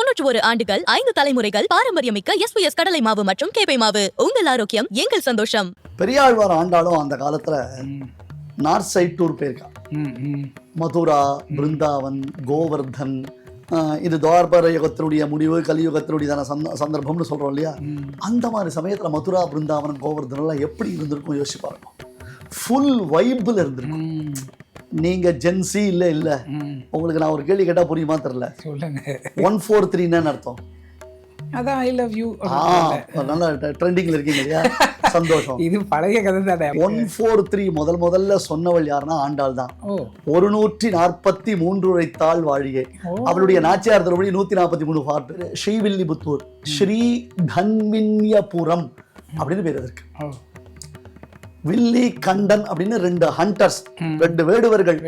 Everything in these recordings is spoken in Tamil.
தொன்னூற்று ஒரு ஆண்டுகள் ஐந்து தலைமுறைகள் பாரம்பரியமிக்க எஸ்பிஎஸ் கடலை மாவு மற்றும் கேப்பை மாவு. உங்கள் ஆரோக்கியம் எங்கள் சந்தோஷம். பெரியாழ்வார் ஆண்டாலும் அந்த காலத்துல நார்த் சைட் டூர் போயிருக்கான் மதுரா பிருந்தாவன் கோவர்தன் இது துவாபர யுகத்தினுடைய முடிவு கலியுகத்தினுடையதான சந்த சந்தர்ப்பம்னு சொல்றோம் இல்லையா. அந்த மாதிரி சமயத்துல மதுரா பிருந்தாவனம் கோவர்தன் எல்லாம் எப்படி இருந்திருக்கும் யோசிச்சு பாருங்க. ஃபுல் வைபிள் இருந்திருக்கும். நீங்க ஜென்சி இல்ல இல்ல. உங்களுக்கு நான் ஒரு கேள்வி கேட்டா புரியுமா தெரியல. சொல்லுங்க. ஒன் ஃபோர் த்ரீன்னு அர்த்தம்? அதான் ஐ லவ் யூ நல்லா ட்ரெண்டிங்ல இருக்கீங்க இல்லையா? சந்தோஷம். இது பழைய கதை தானே. ஒன் ஃபோர் த்ரீ முதல் முதல்ல சொன்னவள் யாருன்னா ஆண்டாள் தான். ஒரு நூற்றி நாற்பத்தி மூன்று உரைத்தாள் வாழியே. அவளுடைய நாச்சியார் திருமணி நூத்தி நாற்பத்தி மூணு பாட்டு. ஸ்ரீவில்லிபுத்தூர் ஸ்ரீ தன்மின்யபுரம் அப்படின்னு பேர் இருக்கு வில்லி கண்டன் அப்படின்னு ரெண்டு ஹண்டர்ஸ். ரெண்டு வேடுவர்கள்.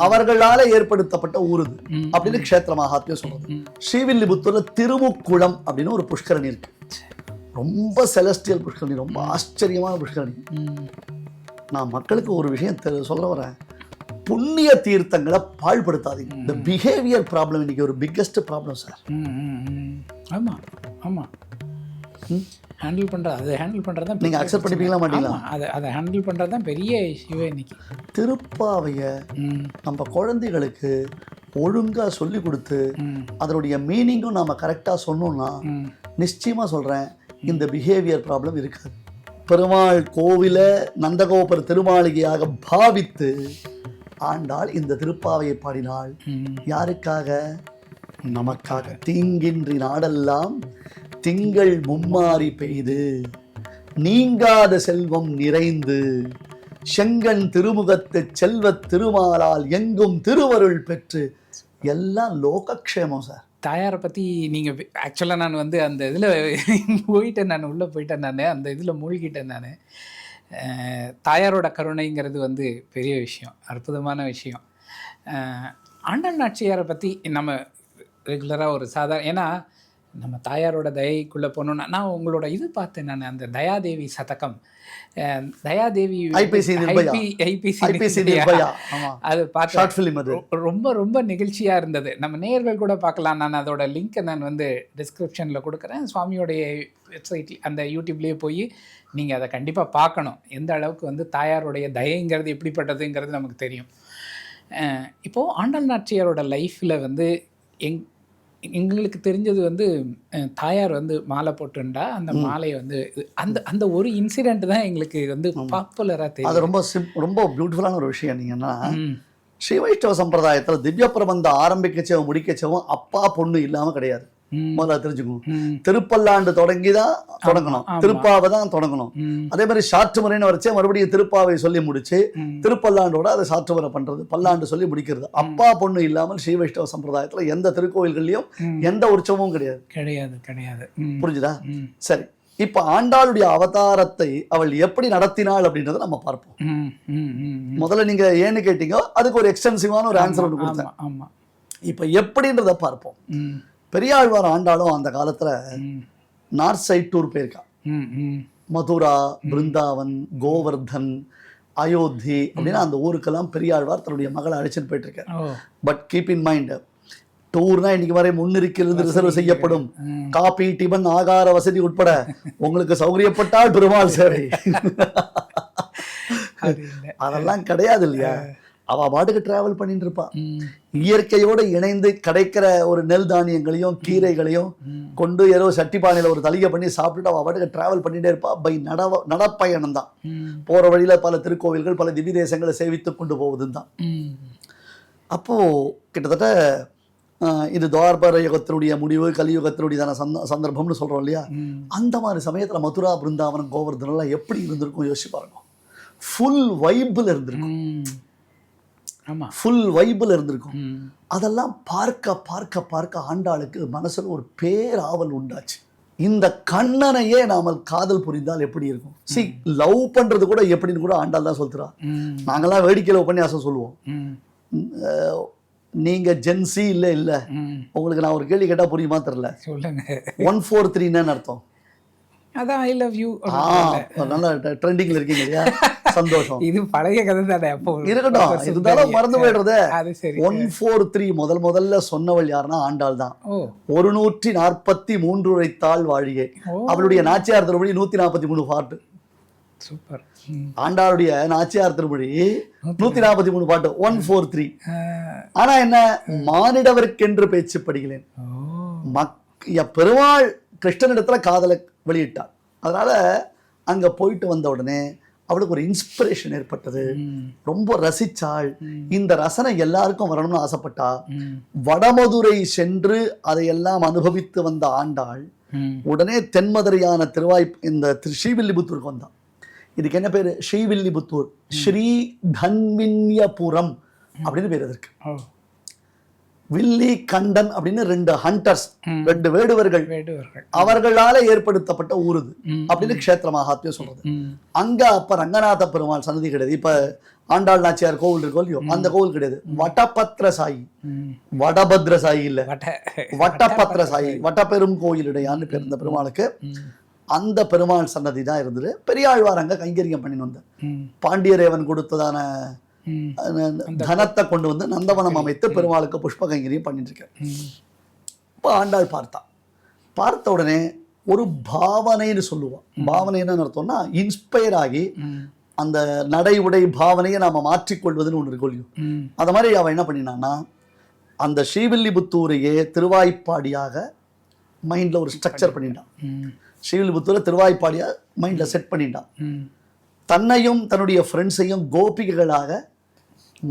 அவர்களால ஏற்படுத்தப்பட்ட ஊர் இது ம். அப்படின்னு க்ஷேத்திர மகாத்மியம் சொல்றது. ஸ்ரீவில்லிபுத்தூர்ல திருமுக்குளம் அப்படின்னு ஒரு புஷ்கரணி இருக்கு. ரொம்ப செலஸ்டியல் புஷ்கரணி ரொம்ப ஆச்சரியமான புஷ்கரணி. நான் மக்களுக்கு ஒரு விஷயம் சொல்ல வரேன். புண்ணிய தீர்த்தங்களை பாழ்படுத்தாதீங்க. இந்த பிஹேவியர் ப்ராப்ளம் இன்னைக்கு ஒரு பிக்கெஸ்ட் ப்ராப்ளம் சார். ஆமா ஆமா. ஹேண்டில் பண்றது அதை ஹேண்டில் பண்றது தான் நீங்க accept பண்ணிப்பீங்களா மாட்டீங்களா? அதை அதை ஹேண்டில் பண்றது தான் பெரிய இஷ்யூவே இன்னைக்கு. திருப்பாவைய நம்ம குழந்தைகளுக்கு ஒழுங்கா சொல்லி கொடுத்து அதனுடைய மீனிங்கும் நாம கரெக்டா சொன்னோம்னா ம். நிச்சயமா சொல்றேன் இந்த பிஹேவியர் ப்ராப்ளம் இருக்காது. பெருமாள் கோவில நந்தகோபுர திருமாளிகையாக பாவித்து ஆண்டாள் இந்த திருப்பாவையை பாடினாள். ம். யாருக்காக? நமக்காக. தீங்கின்றி நாடெல்லாம் திங்கள் மும்மாறி பெய்து நீங்காத செல்வம் நிறைந்து செங்கன் திருமுகத்து செல்வத் திருமாலால் எங்கும் திருவருள் பெற்று எல்லாம் லோகக்ஷேமம் சார். தாயாரை பற்றி நீங்கள் ஆக்சுவலாக நான் வந்து அந்த இதில் போயிட்டேன் நான் உள்ளே போயிட்டேன் நான் அந்த இதில் மூழ்கிட்டேன் நான். தாயாரோட கருணைங்கிறது வந்து பெரிய விஷயம் அற்புதமான விஷயம். அஹ், ஆண்டாள் நாச்சியாரை பற்றி நம்ம ரெகுலராக ஒரு சாதாரண ஏன்னா நம்ம தாயாரோட தயைக்குள்ளே போனோம்னா நான் உங்களோட இது பார்த்தேன் நான் அந்த தயாதேவி சதகம். தயாதேவி ஐபிசி. ஐபிசி அது ரொ- ரொம்ப ரொம்ப நிகழ்ச்சியாக இருந்தது. நம்ம நேயர்கள் கூட பார்க்கலாம். நான் அதோட லிங்க்கை நான் வந்து டிஸ்கிரிப்ஷனில் கொடுக்குறேன். சுவாமியோடைய வெப்சைட் அந்த யூடியூப்லேயே போய் நீங்கள் அதை கண்டிப்பாக பார்க்கணும். எந்த அளவுக்கு வந்து தாயாருடைய தயைங்கிறது எப்படிப்பட்டதுங்கிறது நமக்கு தெரியும். அஹ் இப்போ ஆண்டாள் நாச்சியாரோட லைஃப்பில் வந்து எங் எங்களுக்கு தெரிஞ்சது வந்து தாயார் வந்து மாலை போட்டுண்டா அந்த மாலையை வந்து அந்த அந்த ஒரு இன்சிடென்ட் தான் எங்களுக்கு வந்து பாப்புலராக தெரியும் அது ரொம்ப சிம் ரொம்ப பியூட்டிஃபுல்லான ஒரு விஷயம் நீங்கன்னா ம், ஸ்ரீ வைஷ்ணவ சம்பிரதாயத்துல திவ்ய பிரபந்தம் ஆரம்பிக்கச்சவும் முடிக்கச்சவும் அப்பா பொண்ணு இல்லாம கிடையாது. முதல்ல தெரிஞ்சுக்கணும். திருப்பல்லாண்டு தொடங்கி தான் தொடங்கணும். திருப்பாவை தான் தொடங்கணும். அதே மாதிரி சாற்று முறைன்னு வரைச்சே மறுபடியும் திருப்பாவை சொல்லி முடிச்சு. திருப்பல்லாண்டோட அதை சாற்று முறை பண்றது பல்லாண்டு சொல்லி முடிக்கிறது. அப்பா பொண்ணு இல்லாமல் ஸ்ரீ வைஷ்ணவ சம்பிரதாயத்துல எந்த திருக்கோயில்கள்லயும். எந்த உற்சவமும் கிடையாது. கிடையாது கிடையாது. புரிஞ்சுதா? சரி. இப்ப ஆண்டாளுடைய அவதாரத்தை அவள் எப்படி நடத்தினாள் அப்படின்றத நம்ம பார்ப்போம். முதல்ல நீங்க ஏன்னு கேட்டீங்க அதுக்கு ஒரு எக்ஸ்டென்சிவான ஒரு ஆன்சர் ஒன்று கொடுத்தேன். இப்ப எப்படின்றத பார்ப்போம். பெரியாழ்வார் ஆண்டாளும் அந்த காலத்துல நார்த் சைட் டூர் போயிருக்கா. மதுரா பிருந்தாவன் கோவர்தன் அயோத்தி அப்படின்னு அந்த ஊருக்கெல்லாம் பெரியாழ்வார் தன்னுடைய மகளை அழைச்சிட்டு போயிட்டு இருக்கார் பட் கீப் இன் மைண்ட் டூர்னா இன்னைக்கு வரை முன்னிருக்கிறது ரிசர்வ் செய்யப்படும். காபி டிபன் ஆகார வசதி உட்பட உங்களுக்கு சௌகரியப்பட்டால் பெருமாள் சேவை. அதெல்லாம் கிடையாது இல்லையா? அவ பாட்டுக்கு டிராவல் பண்ணிட்டு இருப்பா ம், இயற்கையோடு இணைந்து கிடைக்கிற ஒரு நெல் தானியங்களையும் கீரைகளையும். கொண்டு ஏதோ சட்டிப்பானையில ஒரு தலிகை பண்ணி சாப்பிட்டுட்டு அவ பாட்டுக்கு டிராவல் பண்ணிட்டே இருப்பா. பை நடவ நடப்பயணம் தான். போற வழியில பல திருக்கோவில்கள் பல திவ்ய தேசங்களை சேவித்து கொண்டு போவதும் தான். ம். அப்போ கிட்டத்தட்ட இது துவாபர யுகத்தினுடைய முடிவு கலியுகத்தினுடையதான சந்த சந்தர்ப்பம்னு சொல்றோம் இல்லையா. அந்த மாதிரி சமயத்துல மதுரா பிருந்தாவனம் கோவர்தனம் எல்லாம் எப்படி இருந்திருக்கும் யோசிச்சு பாருங்க. ஃபுல் வைபிள் இருந்திருக்கும். ஃபுல் வைபிள் இருந்திருக்கும். அதெல்லாம் பார்க்க பார்க்க பார்க்க ஆண்டாளுக்கு மனசுல ஒரு பேராவல் உண்டாச்சு. இந்த கண்ணனையே நாமல் காதல் புரிந்தால் எப்படி இருக்கும்? சி லவ் பண்றது கூட எப்படின்னு கூட ஆண்டாள் தான் சொல்றா ம், நாங்கெல்லாம் வேடிக்கையில் உபன்யாசம் சொல்லுவோம். நீங்க ஜென்சி இல்ல இல்ல. உங்களுக்கு நான் ஒரு கேள்வி கேட்டா புரியுமா தெரியல. சொல்லுங்க. ஒன் ஃபோர் த்ரீன்னு அர்த்தம்? அதான் ஐ லவ் யூ நல்லா ட்ரெண்டிங்ல இருக்கீங்க இல்லையா? சந்தோஷம். இது பழைய கதை தானே அப்போ இருக்கட்டும். இருந்தாலும் மறந்து போயிடுறது. அது சரி ஒன் ஃபோர் த்ரீ முதல் முதல்ல சொன்னவள் யாருன்னா ஆண்டாள் தான் ஒரு நூற்றி நாற்பத்தி மூன்று உரைத்தாள் வாழிகை. ஓ. அவளுடைய நாச்சியார் திருமொழி நூத்தி நாற்பத்தி மூணு பாட்டு. சூப்பர். ஆண்டாளுடைய நாச்சியார் திருமொழி நூத்தி நாற்பத்தி மூணு பாட்டு ஒன் ஃபோர் த்ரீ. ஆனா என்ன? மானிடவர்க்கென்று பேச்சு படிகளேன். ஓ. மக் பெருமாள் கிருஷ்ணனிடத்துல காதலை வெளியிட்டாள் அதனால அங்க போயிட்டு வந்த உடனே அவளுக்கு ஒரு இன்ஸ்பிரேஷன் ஏற்பட்டது. ரொம்ப ரசிச்சாள் இந்த ரசனை எல்லாருக்கும் வரணும்னு ஆசைப்பட்டா வடமதுரை சென்று அதையெல்லாம் அனுபவித்து வந்த ஆண்டாள். உடனே தென்மதுரையான திருவாய் இந்த திரு ஸ்ரீவில்லிபுத்தூருக்கு வந்தான். இதுக்கு என்ன பேரு? ஸ்ரீவில்லிபுத்தூர். ஸ்ரீ தன்வின்யபுரம் அப்படின்னு பேர் அதற்கு. வில்லி கண்டன் அப்படின்னு ரெண்டு ஹண்டர்ஸ். ரெண்டு வேடுவர்கள். அவர்களால ஏற்படுத்தப்பட்ட ஊர் இது ம், அப்படின்னு க்ஷேத்திர மகாத்மியம் சொல்றது. அங்க அப்ப ரங்கநாத பெருமாள் சன்னதி கிடையாது. இப்ப ஆண்டாள் நாச்சியார் கோவில் இருக்கோ இல்லையோ அந்த கோவில் கிடையாது. வட்டபத்ர சாயி. வடபத்ர சாயி இல்ல. வட்ட வட்டபத்ர சாயி. வட்டப்பெரும் கோயிலுடையான்னு பேர் இந்த பெருமாளுக்கு அந்த பெருமாள் சன்னதி தான் இருந்தது. பெரியாழ்வார் அங்க கைங்கரியம் பண்ணின்னு வந்தார். பாண்டியரேவன் கொடுத்ததான தனத்தை கொண்டு வந்து நந்தவனம் அமைத்து பெருமாளுக்கு புஷ்ப கைங்கரியம் பண்ணிட்டு இருக்கார் ம். இப்போ ஆண்டாள் பார்த்தா. பார்த்த உடனே ஒரு பாவனைன்னு சொல்லுவான். பாவனைன்னு அர்த்தம்னா இன்ஸ்பயர் ஆகி அந்த நடை உடை பாவனையை நாம மாற்றிக்கொள்வதுன்னு ஒன்று இருக்கும் அந்த மாதிரி அவன் என்ன பண்ணினான்னா அந்த ஸ்ரீவில்லிபுத்தூரையே திருவாய்ப்பாடியாக மைண்டில் ஒரு ஸ்ட்ரக்சர் பண்ணிட்டான். ஸ்ரீவில்லிபுத்தூரை திருவாய்ப்பாடியாக மைண்டில் செட் பண்ணிட்டான். தன்னையும் தன்னுடைய ஃப்ரெண்ட்ஸையும் கோபிகைகளாக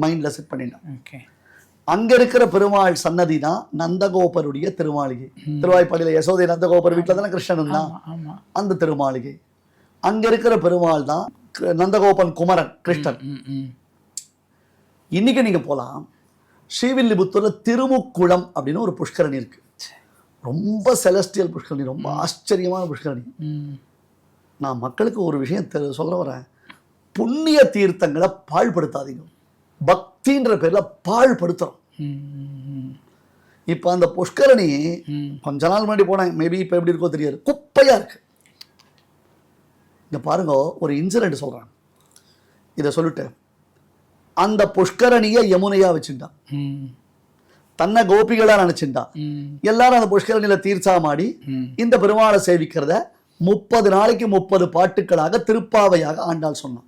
மைண்டில் செட் பண்ணிட்டான். ஓகே அங்க இருக்கிற பெருமாள் சன்னதி தான் நந்தகோபருடைய திருமாளிகை. திருவாய்ப்பாடியில் யசோதை நந்தகோபர் வீட்டில் தானே கிருஷ்ணன் தான் அந்த திருமாளிகை. அங்க இருக்கிற பெருமாள் தான் நந்தகோபன் குமரன் கிருஷ்ணன். இன்னைக்கு நீங்க போலாம். ஸ்ரீவில்லிபுத்தூர்ல திருமுக்குளம் அப்படின்னு ஒரு புஷ்கரணி இருக்கு. ரொம்ப செலஸ்டியல் புஷ்கரணி ரொம்ப ஆச்சரியமான புஷ்கரணி. நான் மக்களுக்கு ஒரு விஷயம் தெ- சொல்ல வரேன். புண்ணிய தீர்த்தங்களை பாழ்படுத்தாதீங்க. பக்தின்ற பேர்ல பாழ்படுத்துறோம் ம், ம், இப்போ அந்த புஷ்கரணி. கொஞ்ச நாள் முன்னாடி போனேன். மேபி இப்போ எப்படி இருக்கோ தெரியாது. குப்பையா இருக்கு. இங்க பாருங்க ஒரு இன்சிடென்ட் சொல்றேன் இதை சொல்லிட்டு அந்த புஷ்கரணியை யமுனையா வச்சுட்டான் தன்னை கோபிகளா நினைச்சுட்டான் எல்லாரும் அந்த புஷ்கரணியில தீர்ச்சாமாடி ம். இந்த பெருமாளை சேவிக்கிறத முப்பது நாளைக்கு முப்பது பாட்டுக்களாக திருப்பாவையாக ஆண்டாள் சொன்னான்.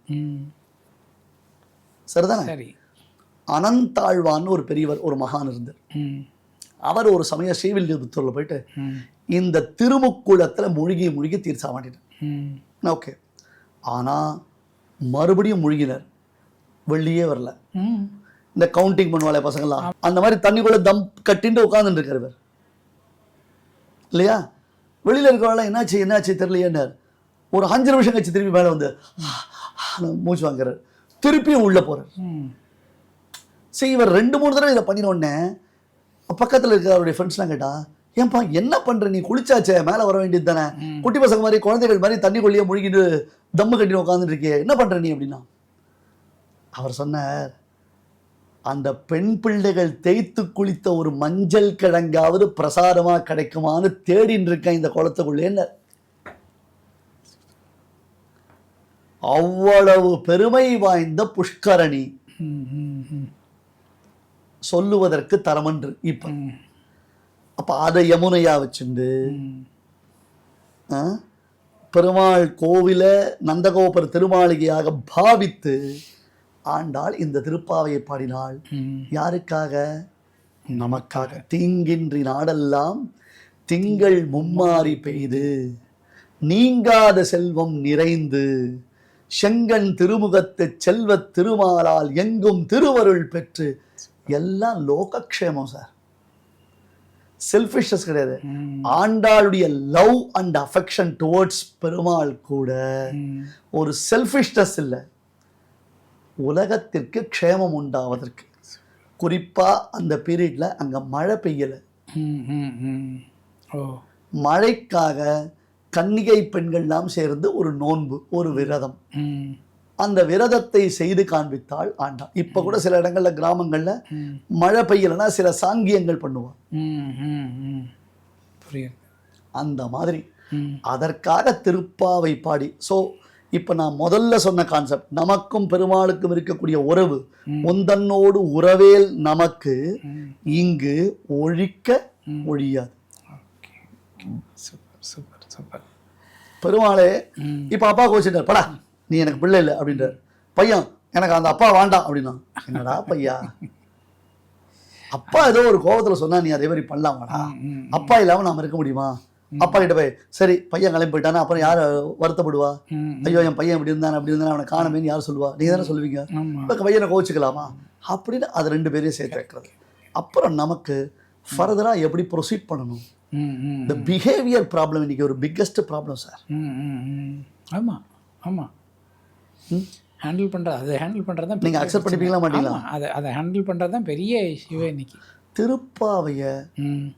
சரிதானே? சரி. அனந்தாழ்வான்னு ஒரு பெரியவர் ஒரு மகான் இருந்தார். அவர் ஒரு சமயம் ஸ்ரீவில்லிபுத்தூர்ல போயிட்டு இந்த திருமுக்குளத்துல முழுகி முழுகி தீர்ச்சாமாட்டிட்டார் ம். ஓகே. ஆனா மறுபடியும் முழுகினார். வெளியே வரல. இந்த கவுண்டிங் பண்ணுவாளே பசங்களாம் அந்த மாதிரி தண்ணிக்குள்ள தம் கட்டிட்டு உட்கார்ந்துட்டு இருக்காரு இவர். இல்லையா? வெளியில இருக்கிறவள என்னாச்சு என்னாச்சு தெரியலையேன்னார். ஒரு அஞ்சு நிமிஷம் கழிச்சு திருப்பி மேலே வந்து மூச்சு வாங்குறாரு. திருப்பியும் உள்ள போறார். ம். சரி இவர் ரெண்டு மூணு தடவை இதை பண்ணின உடனே பக்கத்துல இருக்க அவருடைய ஃப்ரெண்ட்ஸ்லாம் கேட்டா ஏன்பா என்ன பண்ற? நீ குளிச்சாச்சே மேலே வர வேண்டியது தானே? குட்டி பசங்க மாதிரி குழந்தைகள் மாதிரி தண்ணிக்குள்ளேயே முழுகிட்டு தம்மு கட்டி உட்காந்துட்டு இருக்கியே என்ன பண்ற நீ? அப்படின்னா அவர் சொன்னார் அந்த பெண் பிள்ளைகள் தேய்த்து குளித்த ஒரு மஞ்சள் கிழங்காவது பிரசாதமாக கிடைக்குமான்னு தேடின்னு இருக்கேன் இந்த குளத்துக்குள்ளேன்னு அவ்வளவு பெருமை வாய்ந்த புஷ்கரணி. சொல்லுவதற்கு தரமன்று இப்ப. அப்போ அப்ப அதை யமுனையா வச்சுண்டு. ஆ, பெருமாள் கோவில நந்தகோபுர திருமாளிகையாக பாவித்து ஆண்டாள் இந்த திருப்பாவையை பாடினாள். யாருக்காக நமக்காக தீங்கின்றி நாடெல்லாம் திங்கள் மும்மாறி பெய்து நீங்காத செல்வம் நிறைந்து செங்கன் திருமுகத்து செல்வத் திருமாலால் எங்கும் திருவருள் பெற்று எல்லாம் லோகக்ஷேமம் சார் செல்ஃபிஷ்னஸ் கிடையாது. ஆண்டாளுடைய love and affection towards Perumal கூட. ஒரு செல்ஃபிஷ்னஸ் இல்லை உலகத்திற்கு க்ஷேமம் உண்டாவதற்கு. குறிப்பா அந்த பீரியட்ல அங்க மழை பெய்யல. மழைக்காக கன்னிகை பெண்கள்லாம் சேர்ந்து ஒரு நோன்பு ஒரு விரதம். அந்த விரதத்தை செய்து காண்பித்தாள் ஆண்டாள். இப்ப கூட சில இடங்கள்ல கிராமங்கள்ல. மழை பெய்யலைன்னா சில சாங்கியங்கள் பண்ணுவான். புரியுது. அந்த மாதிரி. அதற்காக திருப்பாவை பாடி. ஸோ இப்ப நான் முதல்ல சொன்ன கான்செப்ட் நமக்கும் பெருமாளுக்கும் இருக்கக்கூடிய உறவு முந்தன்னோடு உறவேல் நமக்கு இங்கு ஒழிக்க ஒழியாது. பெருமாளே. இப்ப அப்பா கோச்சிட்டார் படா நீ எனக்கு பிள்ளை இல்லை அப்படின்றார். பையன் எனக்கு அந்த அப்பா வேண்டாம் அப்படின்னா என்னடா பையா? அப்பா ஏதோ ஒரு கோபத்துல சொன்னா நீ அதே மாதிரி பண்ணலாமாடா அப்பா இல்லாம நாம இருக்க முடியுமா? அப்பா கிட்ட போய் சரி பையன் கிளம்பி போயிட்டானா? அப்புறம் யார் வருத்தப்படுவா? ஐயோ என் பையன் இப்படி இருந்தான்? அப்படி இருந்தான்? அவனை காணமேன்னு யார் சொல்லுவா? நீங்க தானே சொல்லுவீங்க? இப்போ பையனை கோச்சிக்கலாமா அப்படின்னு அது ரெண்டு பேரையும் சேர்த்து வைக்கிறது. அப்புறம் நமக்கு ஃபர்தரா எப்படி ப்ரொசீட் பண்ணணும்? இந்த பிஹேவியர் ப்ராப்ளம் இன்னைக்கு ஒரு பிக்கெஸ்ட் ப்ராப்ளம் சார் ம், ம், ம். ஆமா ஆமா. ஹேண்டில் பண்றது அதை ஹேண்டில் பண்றது தான் நீங்க பெரிய accept பிரச்சனை. பண்ணிப்பீங்களா மாட்டீங்களா? அதை அதை ஹேண்டில் பண்றது தான் பெரிய இஷ்யூவே இன்னைக்கு. திருப்பாவைய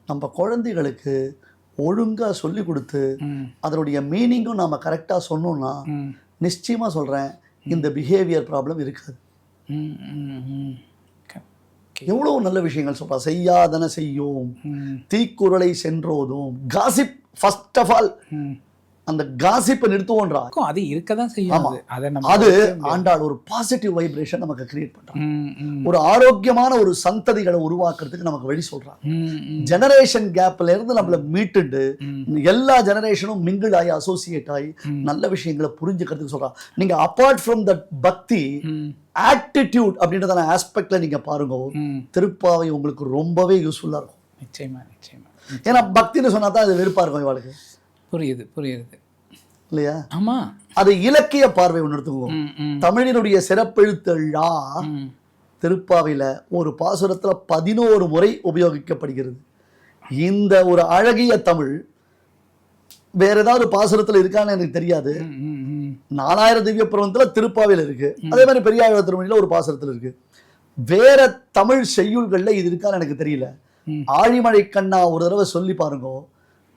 நம்ம குழந்தைகளுக்கு ஒழுங்கா சொல்லி கொடுத்து அதனுடைய மீனிங்கும் நாம கரெக்டா சொன்னோம்னா ம். நிச்சயமா சொல்றேன் இந்த பிஹேவியர் ப்ராப்ளம் இருக்காது. எவ்வளவு நல்ல விஷயங்கள் சொல்றா. செய்யாதன செய்யோம். தீக்குறளை சென்றோதும். காசிப் ஃபர்ஸ்ட் ஆஃப் ஆல் அந்த காசிப்பை நிறுத்துவோன்றா? அது இருக்க தான் செய்யும். அது. ஆண்டாள் ஒரு பாசிட்டிவ் வைப்ரேஷன் நமக்கு கிரியேட் ம், ஒரு ஆரோக்கியமான ஒரு சந்ததிகளை உருவாக்குறதுக்கு நமக்கு வழி ம், ஜெனரேஷன் கேப்ல இருந்து நம்மள மீட்டுண்டு எல்லா ஜெனரேஷனும் மிங்கிள் ஆகி அசோசியேட் ஆகி நல்ல விஷயங்களை புரிஞ்சுக்கிறதுக்கு சொல்றான் நீங்க அப்பார்ட் ஃப்ரம் தட் பக்தி ஆட்டிடியூட் அப்படின்றதான ஆஸ்பெக்ட்ல நீங்க பாருங்க. திருப்பாவை உங்களுக்கு ரொம்பவே யூஸ்ஃபுல்லா இருக்கும். நிச்சயமா நிச்சயமா. ஏன்னா பக்தின்னு சொன்னா தான் அது வெறுப்பா இருக்கும் இவாளுக்கு. புரியுது புரியுது. இல்லையா? ஆமா. அது இலக்கிய பார்வை ஒன்று எடுத்துக்குவோம் ம், ம், தமிழினுடைய சிறப்பெழுத்து ழா ம், திருப்பாவையில ஒரு பாசுரத்துல பதினோரு முறை உபயோகிக்கப்படுகிறது. இந்த ஒரு அழகிய தமிழ் வேற ஏதாவது பாசுரத்துல இருக்கான்னு எனக்கு தெரியாது. நாலாயிரம் திவ்ய பிரபந்தத்துல திருப்பாவையில இருக்கு. அதே மாதிரி பெரியாழ்வ திருமணியில ஒரு பாசுரத்துல இருக்கு. வேற தமிழ் செய்யுள்கள்ல இது இருக்கான்னு எனக்கு தெரியல. ஆழிமழை கண்ணா ஒரு தடவை சொல்லி பாருங்க.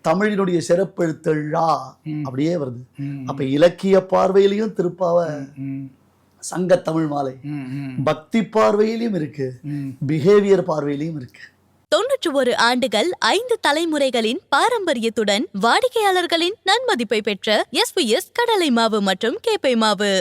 தமிழினுடைய சிறப்பெழுத்து ழா அப்படியே வருது. அப்ப இலக்கிய பார்வையிலையும் திருப்பாவை சங்க தமிழ் மாலை. பக்தி பார்வையிலையும் இருக்கு. பிஹேவியர் பார்வையிலையும் இருக்கு. தொன்னூற்று ஒரு ஆண்டுகள் ஐந்து தலைமுறைகளின் பாரம்பரியத்துடன் வாடிக்கையாளர்களின் நன்மதிப்பை பெற்ற எஸ்பிஎஸ் கடலை மாவு மற்றும் கேப்பை மாவு.